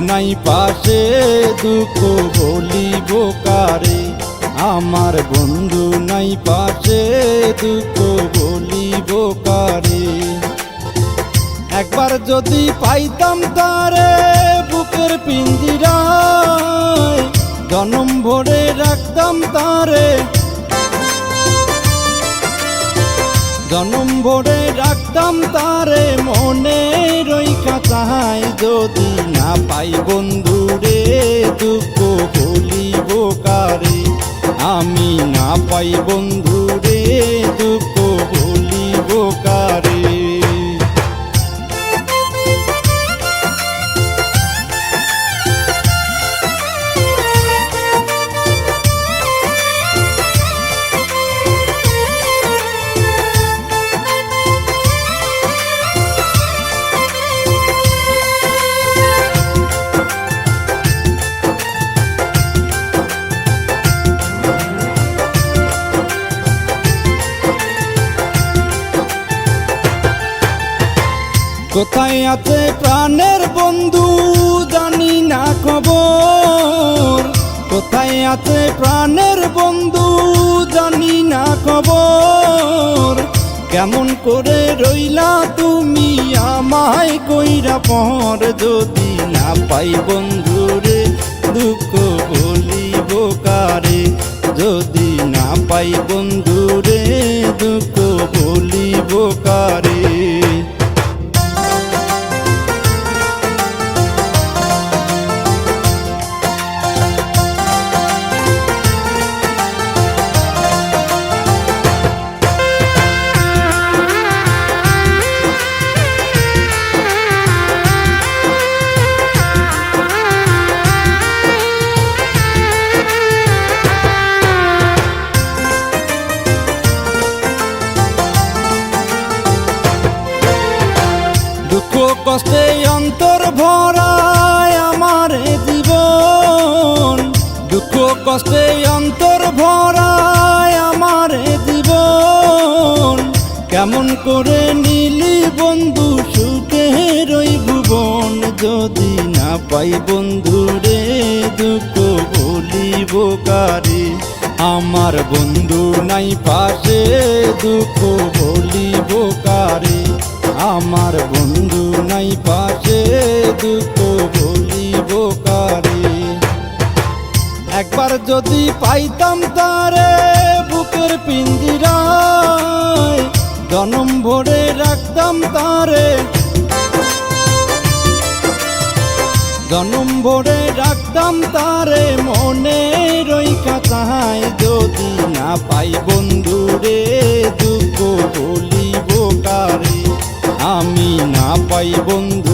নাই পাশে দুঃখ বলিব কারে? আমার বন্ধু নাই পাশে দুঃখ বলিব কারে? একবার যদি পাইতাম তারে বুকের পিঞ্জিরায় জনম ভরে রাখতাম তারে চাহাই যদি না পাই বন্ধু রে, দুঃখ বলিব কারে? আমি না পাই বন্ধু রে, দুঃখ বলিব কারে? কোথায় আছে প্রাণের বন্ধু জানি না খবর। কোথায় আছে প্রাণের বন্ধু জানি না খবর। কেমন করে রইলা তুমি আমায় কইরা পর যদি না পাই বন্ধু কষ্টে অন্তর ভরায় আমার জীবন। দুঃখ কষ্টে অন্তর ভরায় আমার জীবন। কেমন করে নীলি বন্ধু সুখে রই ভুবন। যদি না পাই বন্ধু রে, দুঃখ বলিব কারে? আমার বন্ধু নাই পাশে, দুঃখ বলিব কারে? আমার বন্ধু নাই পাশে দুঃখ বলিব কারে একবার যদি পাইতাম তারে বুকের পিঞ্জিরায়, জনম ভরে রাখতাম তারে। জনম ভরে রাখতাম তারে, মনে রইকা চাহাই যদি না পাই বন্ধু না পাই বন্ধু।